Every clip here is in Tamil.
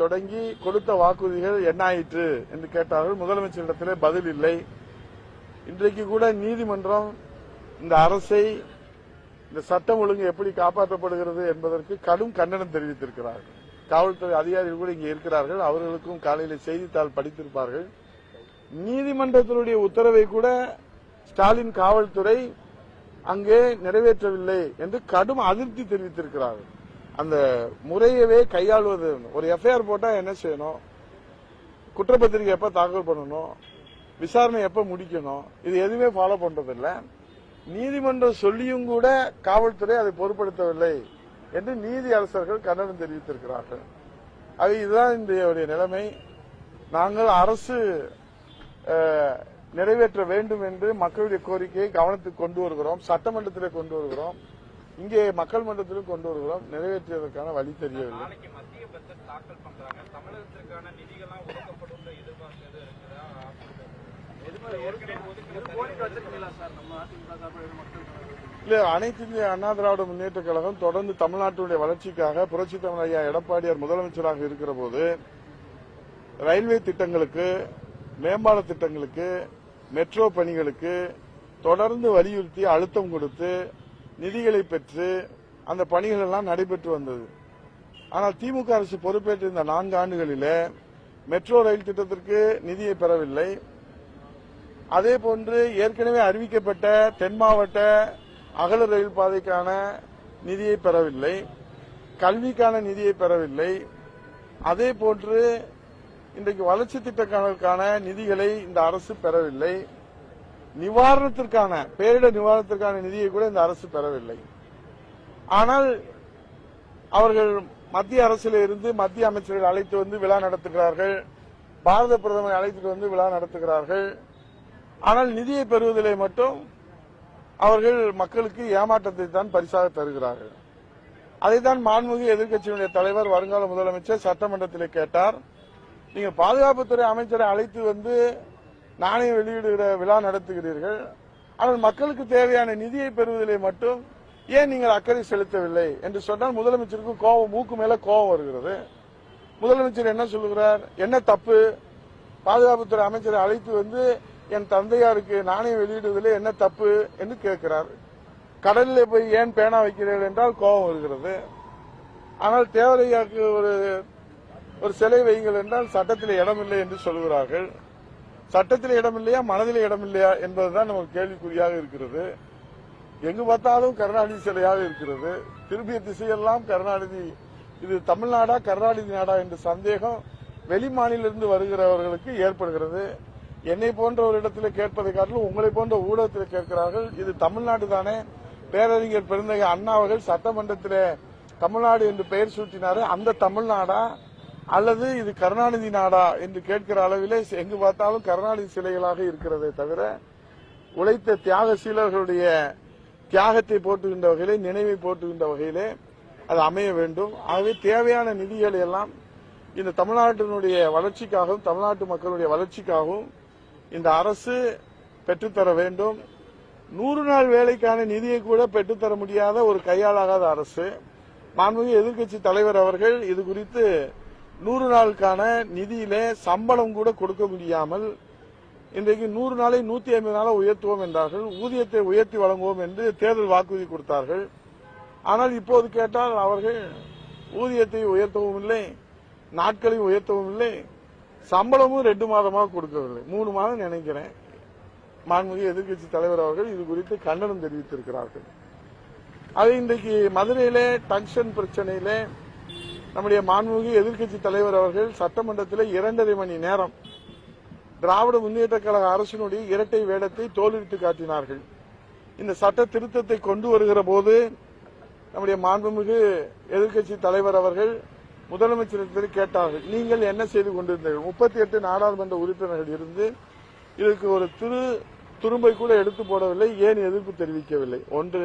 தொடங்கி கொடுத்த வாக்குறுதிகள் என்ன ஆயிற்று என்று கேட்டார்கள். முதலமைச்சரிடத்திலே பதில் இல்லை. இன்றைக்கு கூட நீதிமன்றம் இந்த அரசை இந்த சட்டம் ஒழுங்கு எப்படி காப்பாற்றப்படுகிறது என்பதற்கு கடும் கண்டனம் தெரிவித்திருக்கிறார்கள். காவல்துறை அதிகாரிகள் கூட இங்கே இருக்கிறார்கள். அவர்களுக்கும் காலையில் செய்தித்தாள் படித்திருப்பார்கள். நீதிமன்றத்தினுடைய உத்தரவை கூட ஸ்டாலின் காவல்துறை அங்கே நிறைவேற்றவில்லை என்று கடும் அதிருப்தி தெரிவித்திருக்கிறார்கள். அந்த முறையவே கையாளுவது. ஒரு எஃப்ஐஆர் போட்டா என்ன செய்யணும்? குற்றப்பத்திரிகை எப்ப தாக்கல் பண்ணணும்? விசாரணை எப்ப முடிக்கணும்? இது எதுவுமே ஃபாலோ பண்றதில்ல. நீதிமன்றம் சொல்லியும் கூட காவல்துறை அதை பொருட்படுத்தவில்லை என்று நீதி அரசர்கள் கண்டனம் தெரிவித்திருக்கிறார்கள். அது இதுதான் இன்றைய நிலைமை. நாங்கள் அரசு நிறைவேற்ற வேண்டும் என்று மக்களுடைய கோரிக்கையை கவனத்துக்கு கொண்டு வருகிறோம். சட்டமன்றத்தில் கொண்டு வருகிறோம். இங்கே மக்கள் மன்றத்திலும் கொண்டு வருகிறோம். நிறைவேற்றுவதற்கான வழி தெரியவில்லை. இல்ல அனைத்து இந்திய அண்ணா திராவிட முன்னேற்ற கழகம் தொடர்ந்து தமிழ்நாட்டினுடைய வளர்ச்சிக்காக புரட்சி தமிழ் ஐயா எடப்பாடியார் முதலமைச்சராக இருக்கிற போது ரயில்வே திட்டங்களுக்கு மேம்பால திட்டங்களுக்கு மெட்ரோ பணிகளுக்கு தொடர்ந்து வலியுறுத்தி அழுத்தம் கொடுத்து நிதிகளை பெற்று அந்த பணிகள் எல்லாம் நடைபெற்று வந்தது. ஆனால் திமுக அரசு பொறுப்பேற்ற இந்த நான்கு ஆண்டுகளிலே மெட்ரோ ரயில் திட்டத்திற்கு நிதியை பெறவில்லை. அதே போன்று ஏற்கனவே அறிவிக்கப்பட்ட தென் மாவட்ட அகல ரயில் பாதைக்கான நிதியை பெறவில்லை. கல்விக்கான நிதியை பெறவில்லை. அதே போன்று இன்றைக்கு வளர்ச்சி திட்டங்களுக்கான நிதிகளை இந்த அரசு பெறவில்லை. நிவாரணத்திற்கான பேரிடர் நிவாரணத்திற்கான நிதியை கூட இந்த அரசு பெறவில்லை. ஆனால் அவர்கள் மத்திய அரசில் இருந்து மத்திய அமைச்சர்கள் அழைத்து வந்து விழா நடத்துகிறார்கள். பாரத பிரதமரை அழைத்துட்டு வந்து விழா நடத்துகிறார்கள். ஆனால் நிதியை பெறுவதிலே மட்டும் அவர்கள் மக்களுக்கு ஏமாற்றத்தை தான் பரிசாக தருகிறார்கள். அதைத்தான் மாண்புமிகு எதிர்க்கட்சியினுடைய தலைவர் வருங்கால முதலமைச்சர் சட்டமன்றத்தில் கேட்டார். நீங்க பாதுகாப்புத்துறை அமைச்சரை அழைத்து வந்து நாணயம் வெளியிடுகிற விழா நடத்துகிறீர்கள். ஆனால் மக்களுக்கு தேவையான நிதியை பெறுவதிலே மட்டும் ஏன் நீங்கள் அக்கறை செலுத்தவில்லை? என்று சொன்னால் முதலமைச்சருக்கு கோபம் மூக்கு மேல கோபம் வருகிறது. முதலமைச்சர் என்ன சொல்லுகிறார்? என்ன தப்பு? பாதுகாப்புத்துறை அமைச்சரை அழைத்து வந்து என் தந்தையாருக்கு நாணயம் வெளியிடுவதில் என்ன தப்பு என்று கேட்கிறார். கடலில் போய் ஏன் பேனா வைக்கிறீர்கள் என்றால் கோபம் வருகிறது. ஆனால் தேவரையாக்கு ஒரு ஒரு சிலை வையுங்கள் என்றால் சட்டத்தில் இடமில்லை என்று சொல்கிறார்கள். சட்டத்தில் இடமில்லையா மனதில் இடமில்லையா என்பதுதான் நமக்கு கேள்விக்குறியாக இருக்கிறது. எங்கு பார்த்தாலும் கருணாநிதி சிலையாக இருக்கிறது. திரும்பிய திசையெல்லாம் கருணாநிதி இது தமிழ்நாடா கருணாநிதி நாடா என்ற சந்தேகம் வெளி மாநிலிருந்து வருகிறவர்களுக்கு ஏற்படுகிறது. என்னை போன்ற ஒரு இடத்துல கேட்பதை காட்டிலும் உங்களை போன்ற ஊடகத்தில் கேட்கிறார்கள் இது தமிழ்நாடு தானே? பேரறிஞர் பெருந்தகை அண்ணா அவர்கள் சட்டமன்றத்தில் தமிழ்நாடு என்று பெயர் சூட்டினாரு. அந்த தமிழ்நாடா? அல்லது இது கருணாநிதி நாடா என்று கேட்கிற அளவிலே எங்கு பார்த்தாலும் கருணாநிதி சிலைகளாக இருக்கிறதே தவிர உழைத்த தியாக சீலர்களுடைய தியாகத்தை போட்டுகின்ற வகையிலே நினைவை போட்டுகின்ற வகையிலே அது அமைய வேண்டும். ஆகவே தேவையான நிதிகளை எல்லாம் இந்த தமிழ்நாட்டினுடைய வளர்ச்சிக்காகவும் தமிழ்நாட்டு மக்களுடைய வளர்ச்சிக்காகவும் இந்த அரசு பெற்றுத்தர வேண்டும். நூறு நாள் வேலைக்கான நிதியை கூட பெற்றுத்தர முடியாத ஒரு கையாளாகாத அரசு. மாண்புமிகு எதிர்க்கட்சி தலைவர் அவர்கள் இது குறித்து நூறு நாளுக்கான நிதியிலே சம்பளம் கூட கொடுக்க முடியாமல் இன்றைக்கு நூறு நாளை நூத்தி ஐம்பது நாளை உயர்த்துவோம் என்றார்கள். ஊதியத்தை உயர்த்தி வழங்குவோம் என்று தேர்தல் வாக்குறுதி கொடுத்தார்கள். ஆனால் இப்போது கேட்டால் அவர்கள் ஊதியத்தை உயர்த்தவும் இல்லை நாட்களை உயர்த்தவும் இல்லை சம்பளமும் ரெண்டு மாதமாக கொடுக்கவில்லை. மூணு மாதம் நினைக்கிறேன். மாண்புமிகு எதிர்க்கட்சி தலைவர் அவர்கள் இது குறித்து கண்டனம் தெரிவித்திருக்கிறார்கள். அது இன்றைக்கு மதுரையிலே டங்ஷன் பிரச்சனையிலே நம்முடைய மாண்புமிகு எதிர்க்கட்சி தலைவர் அவர்கள் சட்டமன்றத்தில் இரண்டரை மணி நேரம் திராவிட முன்னேற்ற கழக அரசினுடைய இரட்டை வேடத்தை தோலுரித்து காட்டினார்கள். இந்த சட்ட திருத்தத்தை கொண்டு வருகிற போது நம்முடைய மாண்புமிகு எதிர்க்கட்சி தலைவர் அவர்கள் முதலமைச்சரிடத்தில் கேட்டார்கள். நீங்கள் என்ன செய்து கொண்டிருந்தீர்கள்? முப்பத்தி எட்டு நாடாளுமன்ற உறுப்பினர்கள் இருந்து இதற்கு ஒரு திரு துரும்பை கூட எடுத்து போடவில்லை ஏன் எதிர்ப்பு தெரிவிக்கவில்லை? ஒன்று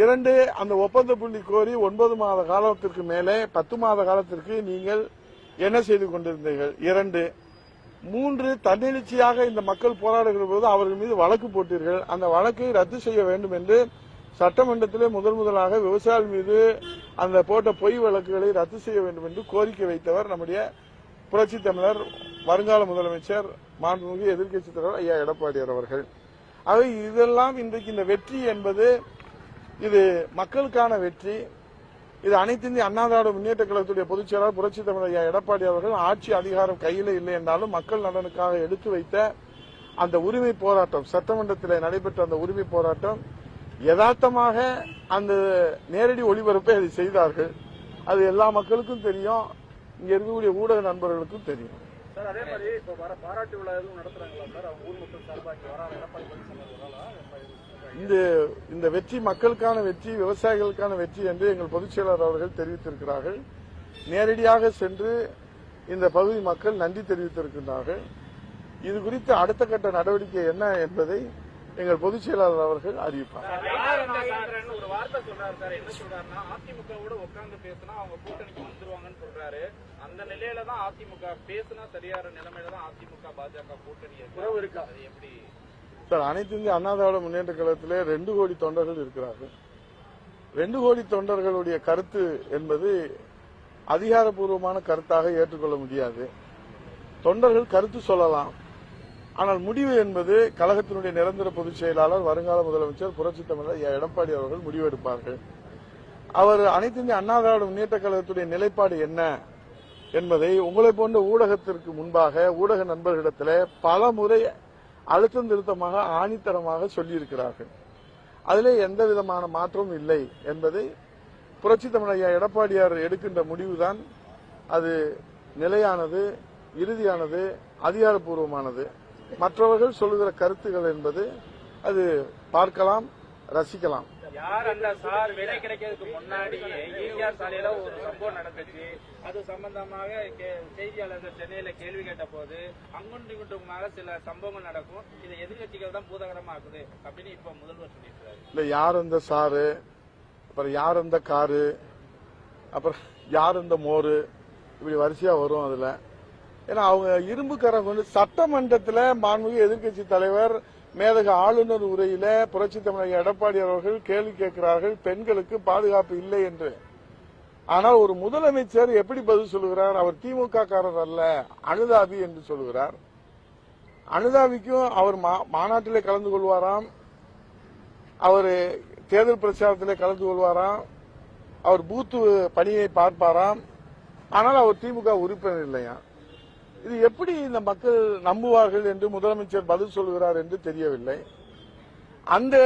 இரண்டு அந்த ஒப்பந்த புள்ளி கோரி ஒன்பது மாத காலத்திற்கு மேலே பத்து மாத காலத்திற்கு நீங்கள் என்ன செய்து கொண்டிருந்தீர்கள்? இரண்டு மூன்று தன்னெழுச்சியாக இந்த மக்கள் போராடுகிற போது அவர்கள் மீது வழக்கு போட்டீர்கள். அந்த வழக்கை ரத்து செய்ய வேண்டும் என்று சட்டமன்றத்திலே முதல் முதலாக விவசாயிகள் மீது அந்த போட்ட பொய் வழக்குகளை ரத்து செய்ய வேண்டும் என்று கோரிக்கை வைத்தவர் நம்முடைய புரட்சி தமிழர் வருங்கால முதலமைச்சர் மாண்புமிகு எதிர்க்கட்சித் தலைவர் ஐயா எடப்பாடியார் அவர்கள். அவை இதெல்லாம் இன்றைக்கு இந்த வெற்றி என்பது இது மக்களுக்கான வெற்றி. இது அனைத்து இந்திய அண்ணா திராவிட முன்னேற்ற கழகத்துடைய பொதுச் செயலாளர் புரட்சி தமிழ் ஐயா எடப்பாடி அவர்கள் ஆட்சி அதிகாரம் கையில் இல்லை என்றாலும் மக்கள் நலனுக்காக எடுத்து வைத்த அந்த உரிமை போராட்டம் சட்டமன்றத்தில் நடைபெற்ற அந்த உரிமை போராட்டம் யதார்த்தமாக அந்த நேரடி ஒளிபரப்பை அதை செய்தார்கள். அது எல்லா மக்களுக்கும் தெரியும். இங்க இருக்கக்கூடிய ஊடக நண்பர்களுக்கும் தெரியும். சார் அதே மாதிரி இப்போ வர பாராட்டு விழா எதுவும் நடத்துறாங்களா சார்? அவங்க ஊர் மக்கள் சார்பாக வராங்க எடப்பாடி பழனிசாமி இந்த இந்த வெற்றி மக்களுக்கான வெற்றி விவசாயிகளுக்கான வெற்றி என்று எங்கள் பொதுச் செயலாளர் அவர்கள் தெரிவித்திருக்கிறார்கள். நேரடியாக சென்று இந்த பகுதி மக்கள் நன்றி தெரிவித்திருக்கின்றார்கள். இது குறித்து அடுத்த கட்ட நடவடிக்கை என்ன என்பதை எங்கள் பொதுச் செயலாளர் அவர்கள் அறிவிப்பார். ஒரு வார்த்தை சொல்றாரு சார். என்ன சொல்றாருன்னா அதிமுகவோட உட்கார்ந்து பேசினா அவங்க கூட்டணிக்கு வந்துருவாங்கன்னு சொல்றாரு. அந்த நிலையில தான் அதிமுக பேசினா சரியான நிலைமையில தான் அதிமுக பாஜக கூட்டணி உறவு இருக்கா? அது எப்படி? சார் அனைத்து இந்திய அண்ணா திராவிட முன்னேற்ற கழகத்திலே ரெண்டு கோடி தொண்டர்கள் இருக்கிறார்கள். ரெண்டு கோடி தொண்டர்களுடைய கருத்து என்பது அதிகாரப்பூர்வமான கருத்தாக ஏற்றுக்கொள்ள முடியாது. தொண்டர்கள் கருத்து சொல்லலாம். ஆனால் முடிவு என்பது கழகத்தினுடைய நிரந்தர பொதுச் செயலாளர் வருங்கால முதலமைச்சர் புரட்சித் தமிழர் எடப்பாடி அவர்கள் முடிவெடுப்பார்கள். அவர் அனைத்து இந்திய அண்ணா திராவிட முன்னேற்ற கழகத்துடைய நிலைப்பாடு என்ன? என்பதை உங்களை போன்ற ஊடகத்திற்கு முன்பாக ஊடக நண்பர்களிடத்தில் பல முறை அழுத்தம் திருத்தமாக ஆணித்தரமாக சொல்லியிருக்கிறார்கள். அதில் எந்த விதமான மாற்றமும் இல்லை என்பதை புரட்சி தமிழையா ஐயா எடப்பாடியார் எடுக்கின்ற முடிவுதான். அது நிலையானது இறுதியானது அதிகாரப்பூர்வமானது. மற்றவர்கள் சொல்லுகிற கருத்துகள் என்பது அது பார்க்கலாம் ரசிக்கலாம். யார் அந்த சார் விலை கிடைக்கிறதுக்கு முன்னாடியே ஈசிஆர் சாலையில ஒரு சம்பவம் நடந்துச்சு. அது சம்பந்தமாக கே- செய்தியாளர்கள் சென்னையில கேள்வி கேட்ட போது அங்குண்டு இங்குண்டுமாக சில சம்பவங்கள் நடக்கும். இதை எதிர்கட்சிகள் தான் பூதகரமாக்குது. அப்படின்னு இப்ப முதல்வர் சொல்லியிருக்காரு இல்ல யார் அந்த சாரு? அப்புறம் யார் அந்த காரு? அப்புறம் யார் இந்த மோரு? இப்படி வரிசையா வரும் அதுல. ஏன்னா அவங்க இரும்புக்காரங்க வந்து சட்டமன்றத்தில் மாண்புமிகு எதிர்க்கட்சி தலைவர் மேதக ஆளுநர் உரையில புரட்சி தமிழக எடப்பாடி அவர்கள் கேள்வி கேட்கிறார்கள் பெண்களுக்கு பாதுகாப்பு இல்லை என்று. ஆனால் ஒரு முதலமைச்சர் எப்படி பதில் சொல்லுகிறார்? அவர் திமுக காரர் அல்ல அனுதாபி என்று சொல்லுகிறார். அனுதாபிக்கும் அவர் மா- மாநாட்டிலே கலந்து கொள்வாராம். அவர் தேர்தல் பிரச்சாரத்திலே கலந்து கொள்வாராம். அவர் பூத்து பணியை பார்ப்பாராம். ஆனால் அவர் திமுக உறுப்பினர் இல்லையா? இது எப்படி இந்த மக்கள் நம்புவார்கள் என்று முதலமைச்சர் பதில் சொல்கிறார் என்று தெரியவில்லை. அந்த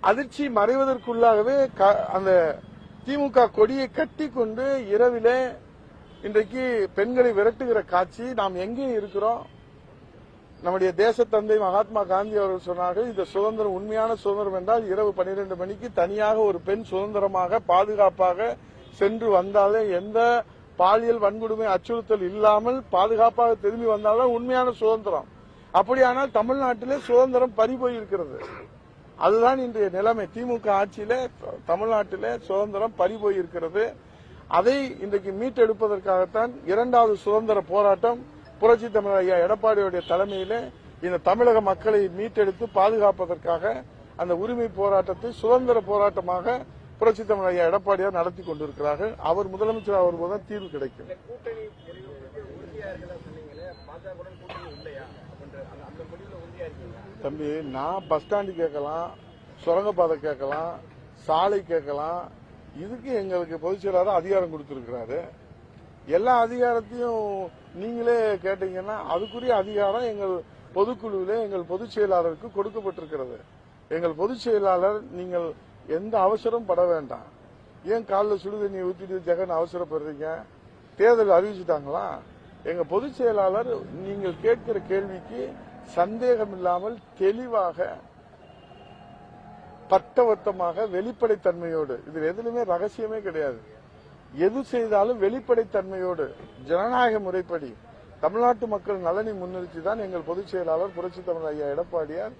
அதிர்ச்சி மறைவதற்குள்ளாகவே க- அந்த திமுக கொடியை கட்டி கொண்டு இரவிலே இன்றைக்கு பெண்களை விரட்டுகிற காட்சி நாம் எங்கே இருக்கிறோம். நம்முடைய தேசத்தந்தை மகாத்மா காந்தி அவர்கள் சொன்னார்கள் இந்த சுதந்திரம் உண்மையான சுதந்திரம் என்றால் இரவு 12 மணிக்கு தனியாக ஒரு பெண் சுதந்திரமாக பாதுகாப்பாக சென்று வந்தாலே எந்த பாலியல் வன்கொடுமை அச்சுறுத்தல் இல்லாமல் பாதுகாப்பாக திரும்பி வந்தால்தான் உண்மையான சுதந்திரம். அப்படியானால் தமிழ்நாட்டிலே சுதந்திரம் பறிபோய் இருக்கிறது அதுதான் இன்றைய நிலைமை. திமுக ஆட்சியில தமிழ்நாட்டிலே சுதந்திரம் பறிபோய் இருக்கிறது அதை இன்றைக்கு மீட்டெடுப்பதற்காகத்தான் இரண்டாவது சுதந்திர போராட்டம் புரட்சி தமிழர் ஐயா எடப்பாடியுடைய தலைமையிலே இந்த தமிழக மக்களை மீட்டெடுத்து பாதுகாப்பதற்காக அந்த உரிமை போராட்டத்தை சுதந்திர போராட்டமாக புரட்சி தமிழர் ஐயா எடப்பாடியார் நடத்தி கொண்டிருக்கிறார்கள். அவர் முதலமைச்சர் அவர் போது தீர்வு கிடைக்கும். தம்பி நான் பஸ் ஸ்டாண்டு கேட்கலாம் சுரங்கப்பாதை கேட்கலாம் சாலை கேட்கலாம். இதுக்கு எங்களுக்கு பொதுச் செயலாளர் அதிகாரம் கொடுத்திருக்கிறாரு. எல்லா அதிகாரத்தையும் நீங்களே கேட்டீங்கன்னா அதுக்குரிய அதிகாரம் எங்கள் பொதுக்குழுவிலே எங்கள் பொதுச் செயலாளருக்கு கொடுக்கப்பட்டிருக்கிறது. எங்கள் பொதுச் செயலாளர் நீங்கள் எந்த அவசரம் பட வேண்டாம். ஏன் காலில் சுடுதண்ணி ஊற்றிட்டு ஜெகன் அவசரப்படுறீங்க? தேர்தல் அறிவிச்சுட்டாங்களா? எங்க பொதுச் செயலாளர் நீங்கள் கேட்கிற கேள்விக்கு சந்தேகம் இல்லாமல் தெளிவாக பட்டவட்டமாக வெளிப்படைத்தன்மையோடு இதில் எதுலுமே ரகசியமே கிடையாது. எது செய்தாலும் வெளிப்படைத்தன்மையோடு ஜனநாயக முறைப்படி தமிழ்நாட்டு மக்கள் நலனை முன்னிறுத்தி தான் எங்கள் பொதுச் செயலாளர் புரட்சி தமிழ் ஐயா எடப்பாடியார்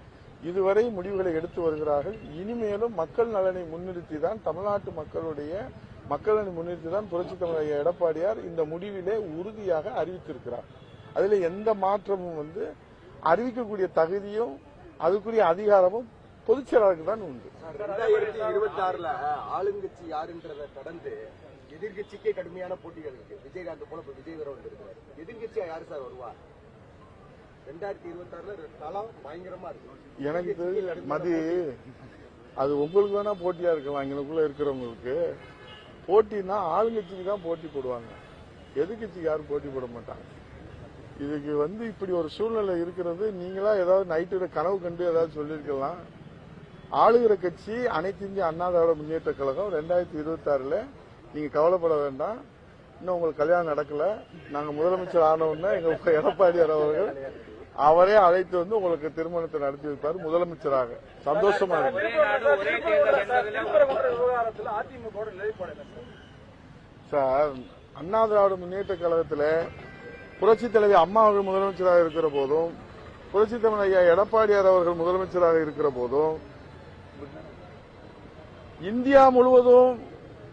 இதுவரை முடிவுகளை எடுத்து வருகிறார்கள். இனிமேலும் மக்கள் நலனை முன்னிறுத்தி தான் தமிழ்நாட்டு மக்களுடைய மக்கள் நலனை முன்னிறுத்தி தான் புரட்சி தமிழர் எடப்பாடியார் இந்த முடிவிலே உறுதியாக அறிவித்திருக்கிறார். அதில் எந்த மாற்றமும் வந்து அறிவிக்கக்கூடிய தகுதியும் அதுக்குரிய அதிகாரமும் பொதுச் செயலாளருக்கு தான் உண்டு. ரெண்டாயிரத்தி இருபத்தி ஆறுல ஆளுங்கட்சி யாருன்றதை கடந்து எதிர்கட்சிக்கே கடுமையான போட்டிகள் இருக்கு. விஜயகாந்த் போல விஜய் வர வந்திருக்காரு எதிர்கட்சியா யாரு சார் வருவா? ரெண்டாயிரத்தி இருபத்தி ஆறுல களம் பயங்கரமா இருக்கு. எனக்கு தெரிஞ்ச மதி அது உங்களுக்கு வேணா போட்டியா இருக்கலாம் எங்களுக்குள்ள இருக்கிறவங்களுக்கு. போட்டினா ஆளுங்கட்சிக்கு தான் போட்டி போடுவாங்க. எதிர்கட்சிக்கு யாரும் போட்டி போட மாட்டாங்க. இதுக்கு வந்து இப்படி ஒரு சூழ்நிலை இருக்கிறது நீங்களா ஏதாவது நைட்டு கனவு கண்டு ஏதாவது சொல்லியிருக்கலாம் ஆளுகிற கட்சி அனைத்து இந்திய அண்ணா திராவிட முன்னேற்ற கழகம் ரெண்டாயிரத்தி இருபத்தி ஆறுல நீங்க கவலைப்பட வேண்டாம். இன்னும் உங்களுக்கு கல்யாணம் நடக்கல. நாங்க முதலமைச்சர் ஆன உடனே எங்க எடப்பாடியார் அவர்கள் அவரே அழைத்து வந்து உங்களுக்கு திருமணத்தை நடத்தி வைப்பார் முதலமைச்சராக. சந்தோஷமா சார் அண்ணா திராவிட முன்னேற்ற கழகத்துல புரட்சி தலைவி அம்மா அவர்கள் முதலமைச்சராக இருக்கிற போதும் புரட்சி தமிழ் ஐயா எடப்பாடியார் அவர்கள் முதலமைச்சராக இருக்கிற போதும் இந்தியா முழுவதும்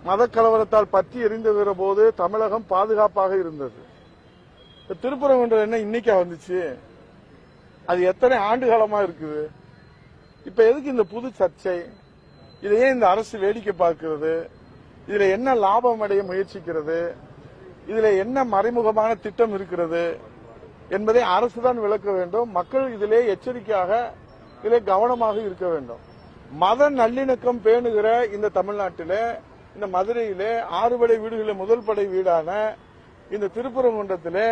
மத கலவரத்தால் பற்றி எரிந்துகிற போது தமிழகம் பாதுகாப்பாக இருந்தது. திருப்பரங்குன்றம் என்ன இன்னைக்கா வந்துச்சு? அது எத்தனை ஆண்டு காலமா இருக்குது? இப்ப எதுக்கு இந்த புது சர்ச்சை? இதையே இந்த அரசு வேடிக்கை பார்க்கிறது? இதுல என்ன லாபம் அடைய முயற்சிக்கிறது? இதுல என்ன மறைமுகமான திட்டம் இருக்கிறது? என்பதை அரசு தான் விளக்க வேண்டும். மக்கள் இதிலே எச்சரிக்கையாக இதிலே கவனமாக இருக்க வேண்டும். மத நல்லிணக்கம் பேணுகிற இந்த தமிழ்நாட்டிலே இந்த மதுரையிலே ஆறுபடை வீடுகளில் முதல் படை வீடான இந்த திருப்பரங்குன்றத்திலே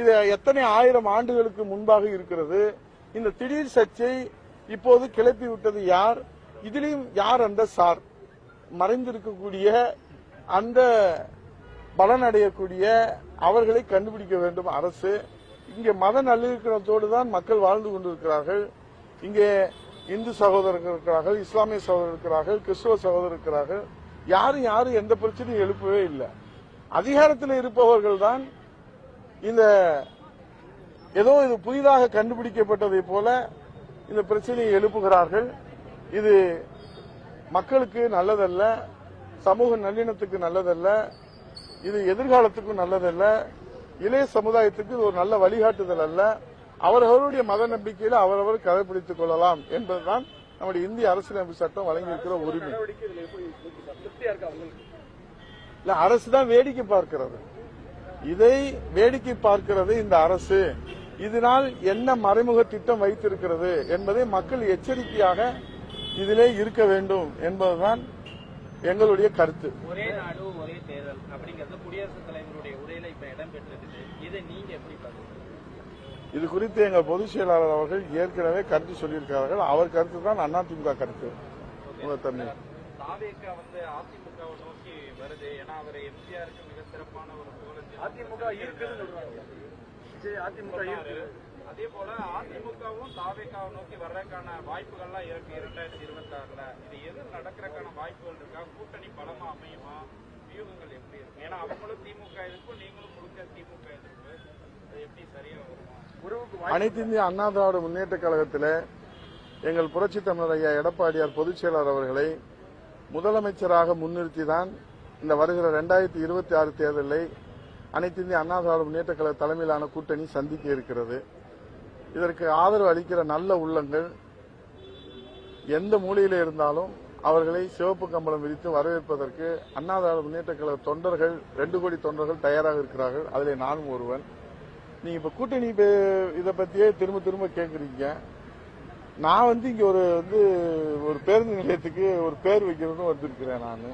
இது எத்தனை ஆயிரம் ஆண்டுகளுக்கு முன்பாக இருக்கிறது? இந்த திடீர் சர்ச்சை இப்போது கிளப்பி விட்டது யார்? இதிலையும் யார் அந்த சார்? மறைந்திருக்கக்கூடிய அந்த பலனடையக்கூடிய அவர்களை கண்டுபிடிக்க வேண்டும் அரசு. இங்கே மத நல்லிணக்கத்தோடு தான் மக்கள் வாழ்ந்து கொண்டிருக்கிறார்கள். இங்கே இந்து சகோதரர்கள் இருக்கிறார்கள் இஸ்லாமிய சகோதரர் இருக்கிறார்கள் கிறிஸ்துவ சகோதரர் இருக்கிறார்கள். யாரும் யாரும் எந்த பிரச்சனையும் எழுப்பவே இல்லை. அதிகாரத்தில் இருப்பவர்கள் தான் இந்த ஏதோ இது புதிதாக கண்டுபிடிக்கப்பட்டதை போல இந்த பிரச்சனையை எழுப்புகிறார்கள். இது மக்களுக்கு நல்லதல்ல சமூக நல்லிணத்துக்கு நல்லதல்ல இது எதிர்காலத்துக்கும் நல்லதல்ல இளைய சமுதாயத்துக்கு இது ஒரு நல்ல வழிகாட்டுதல் அல்ல. அவரவருடைய மத நம்பிக்கையில அவரவர் கடைபிடித்துக் கொள்ளலாம் என்பதுதான் நம்முடைய இந்திய அரசியலமைப்பு சட்டம் வழங்கியிருக்கிற உரிமை. இல்ல அரசு தான் வேடிக்கை பார்க்கிறது. இதை வேடிக்கை பார்க்கிறது இந்த அரசு. இதனால் என்ன மறைமுக திட்டம் வைத்திருக்கிறது என்பதை மக்கள் எச்சரிக்கையாக இதிலே இருக்க வேண்டும் என்பதுதான் எங்களுடைய கருத்து. ஒரே நாடு ஒரே தேர்தல் அப்படிங்கிறது குடியரசுத் தலைவருடைய உரையில இப்ப இடம்பெற்றிருக்குது இதை நீங்க எப்படி பாக்குறீங்க இது குறித்து எங்கள் பொதுச் செயலாளர் அவர்கள் ஏற்கனவே கருத்து சொல்லியிருக்கிறார்கள். அவர் கருத்து தான் அதிமுக கருத்து. வந்து அதிமுகவை நோக்கி வருது. ஏன்னா அவர் எம்ஜிஆருக்கு மிக சிறப்பான ஒரு புகழஞ்சலி அதிமுக விஜய் அதிமுக இருக்கு. அதே போல அதிமுகவும் தாவேக்காவை நோக்கி வர்றதுக்கான வாய்ப்புகள்லாம் இருக்கு இரண்டாயிரத்தி இருபத்தி ஆறுல இது எது நடக்கிறதுக்கான வாய்ப்புகள் இருக்கா? கூட்டணி பலமா அமையுமா? வியூகங்கள் எப்படி இருக்கு? ஏன்னா அவங்களும் திமுக எதிர்ப்பு நீங்களும் முழுக்க திமுக எதிர்ப்பு. அது எப்படி சரியா வருமா? அனைத்து இந்திய அண்ணா திராவிட முன்னேற்ற கழகத்தில் எங்கள் புரட்சி தமிழர் ஐயா எடப்பாடியார் பொதுச் செயலாளர் அவர்களை முதலமைச்சராக முன்னிறுத்தி தான் இந்த வருகிற ரெண்டாயிரத்தி இருபத்தி ஆறு தேர்தலை அனைத்து இந்திய அண்ணா திராவிட முன்னேற்ற கழக தலைமையிலான கூட்டணி சந்திக்க இருக்கிறது. இதற்கு ஆதரவு அளிக்கிற நல்ல உள்ளங்கள் எந்த மூலையில் இருந்தாலும் அவர்களை சிவப்பு கம்பளம் விரித்து வரவேற்பதற்கு அண்ணா திராவிட முன்னேற்ற கழக தொண்டர்கள் ரெண்டு கோடி தொண்டர்கள் தயாராக இருக்கிறார்கள். அதில் நானும் ஒருவன். நீங்க இப்ப கூட்டணி பே- பத்தியே திரும்ப திரும்ப கேட்குறீங்க நான் வந்து இங்க ஒரு வந்து ஒரு பேருந்து நிலையத்துக்கு ஒரு பேர் வைக்கணும்னு வந்திருக்கிறேன் நான்.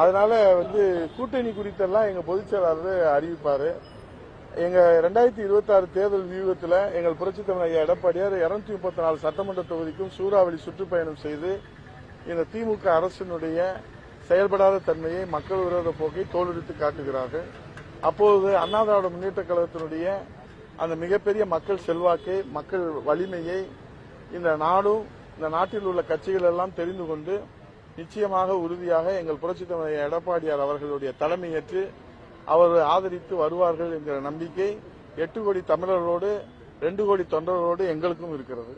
அதனால வந்து கூட்டணி குறித்தெல்லாம் எங்க பொதுச் செயலாளர் அறிவிப்பாரு. எங்க ரெண்டாயிரத்தி இருபத்தி ஆறு தேர்தல் வியூகத்தில் எங்கள் புரட்சி தலைவர் ஐயா எடப்பாடியார் இருநூத்தி முப்பத்தி நாலு சட்டமன்ற தொகுதிக்கும் சூறாவளி சுற்றுப்பயணம் செய்து இந்த திமுக அரசினுடைய செயல்படாத தன்மையை மக்கள் விரோத போக்கை தோலெடுத்து காட்டுகிறார்கள். அப்போது அண்ணா திராவிட முன்னேற்ற கழகத்தினுடைய அந்த மிகப்பெரிய மக்கள் செல்வாக்கை மக்கள் வலிமையை இந்த நாடும் இந்த நாட்டில் உள்ள கட்சிகள் எல்லாம் தெரிந்து கொண்டு நிச்சயமாக உறுதியாக எங்கள் புரட்சி தலைவர் எடப்பாடியார் அவர்களுடைய தலைமையேற்று அவர் ஆதரித்து வருவார்கள் என்கிற நம்பிக்கை எட்டு கோடி தமிழர்களோடு ரெண்டு கோடி தொண்டர்களோடு எங்களுக்கும் இருக்கிறது.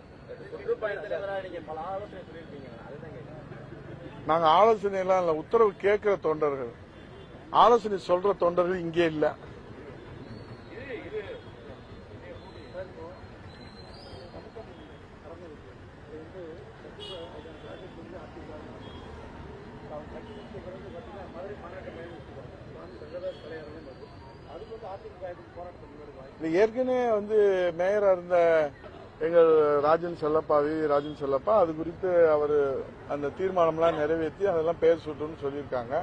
நாங்க ஆலோசனை எல்லாம் உத்தரவு கேட்கிற தொண்டர்கள். ஆலோசனை சொல்ற தொண்டர்கள் இங்கே இல்லை. ஏற்கனவே வந்து மேயரா இருந்த எங்கள் ராஜன் செல்லப்பாவி ராஜன் செல்லப்பா அது குறித்து அவர் அந்த தீர்மானம்லாம் நிறைவேற்றி அதெல்லாம் பெயர் சூட்டுன்னு சொல்லியிருக்காங்க.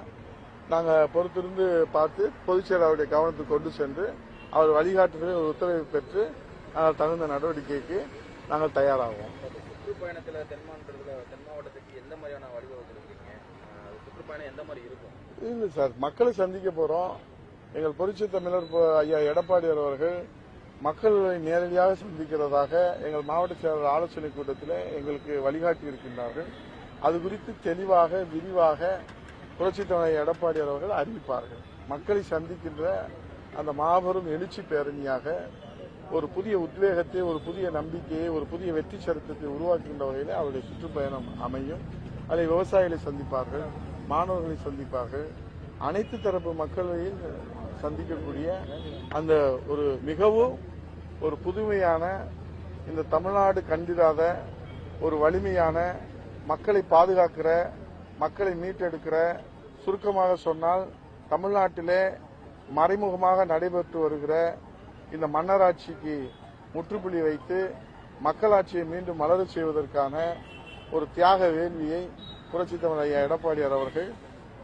நாங்க பொறுத்திருந்து பார்த்து பொதுச் செயலாளருடைய கவனத்துக்கு கொண்டு சென்று அவர் வழிகாட்டுதல் ஒரு உத்தரவை பெற்று நாங்கள் தகுந்த நடவடிக்கைக்கு நாங்கள் தயாராகுவோம் சுற்றுப்பயணத்துல தென் மாவட்டத்துல தென் மாவட்டத்துக்கு எந்த மாதிரியான அஹ் சுற்றுப்பயணம் எந்த மாதிரி இருக்கும்? இல்லை சார் மக்களை சந்திக்க போறோம். எங்கள் புரட்சி தமிழர் ஐயா எடப்பாடியார் அவர்கள் மக்களை நேரடியாக சந்திக்கிறதாக எங்கள் மாவட்ட செயலர் ஆலோசனை கூட்டத்தில் எங்களுக்கு வழிகாட்டி இருக்கின்றார்கள். அது குறித்து தெளிவாக விரிவாக புரட்சி தலைவர் எடப்பாடியார் அவர்கள் அறிவிப்பார்கள். மக்களை சந்திக்கின்ற அந்த மாபெரும் எழுச்சி பேரணியாக ஒரு புதிய உத்வேகத்தை ஒரு புதிய நம்பிக்கையை ஒரு புதிய வெற்றி சரித்திரத்தை உருவாக்குகின்ற வகையில் அவருடைய சுற்றுப்பயணம் அமையும். அதை விவசாயிகளை சந்திப்பார்கள் மாணவர்களை சந்திப்பார்கள். அனைத்து தரப்பு மக்களையும் சந்திக்கக்கூடிய அந்த ஒரு மிகவும் ஒரு புதுமையான இந்த தமிழ்நாடு கண்டிராத ஒரு வலிமையான மக்களை பாதுகாக்கிற மக்களை மீட்டெடுக்கிற சுருக்கமாக சொன்னால் தமிழ்நாட்டிலே மறைமுகமாக நடைபெற்று வருகிற இந்த மன்னராட்சிக்கு முற்றுப்புள்ளி வைத்து மக்களாட்சியை மீண்டும் மலர செய்வதற்கான ஒரு தியாக வேள்வியை புரட்சித் தமிழ் ஐயா எடப்பாடியார் அவர்கள்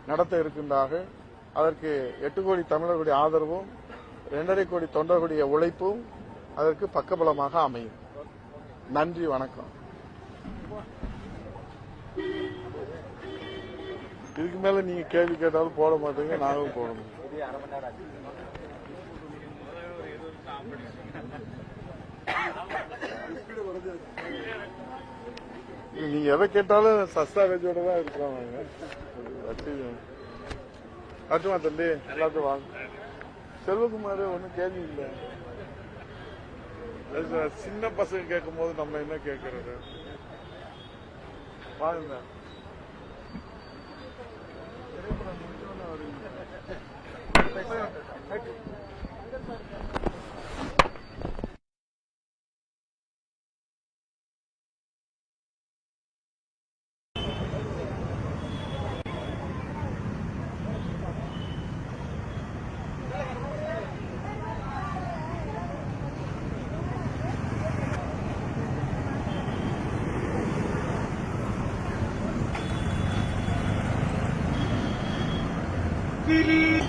நடத்த இருக்கின்றார்கள். அதற்கு எட்டு கோடி தமிழர்களுடைய ஆதரவும் இரண்டரை கோடி தொண்டர்களுடைய உழைப்பும் அதற்கு பக்கபலமாக அமையும். நன்றி வணக்கம். இதுக்கு மேல நீங்க கேள்வி கேட்டாலும் போட மாட்டீங்க நாங்களும் போட நீங்க எதை கேட்டாலும் சஸ்தா வெஜோட தான் இருக்கிறோம் நாங்க. வச்சு- தம்பி எல்லாத்தையும் வாங்க. செல்வகுமார் ஒன்றும் கேள்வி இல்லை. சின்ன பசங்க கேட்கும் போது நம்ம என்ன கேட்கறது? வாங்க Ladies!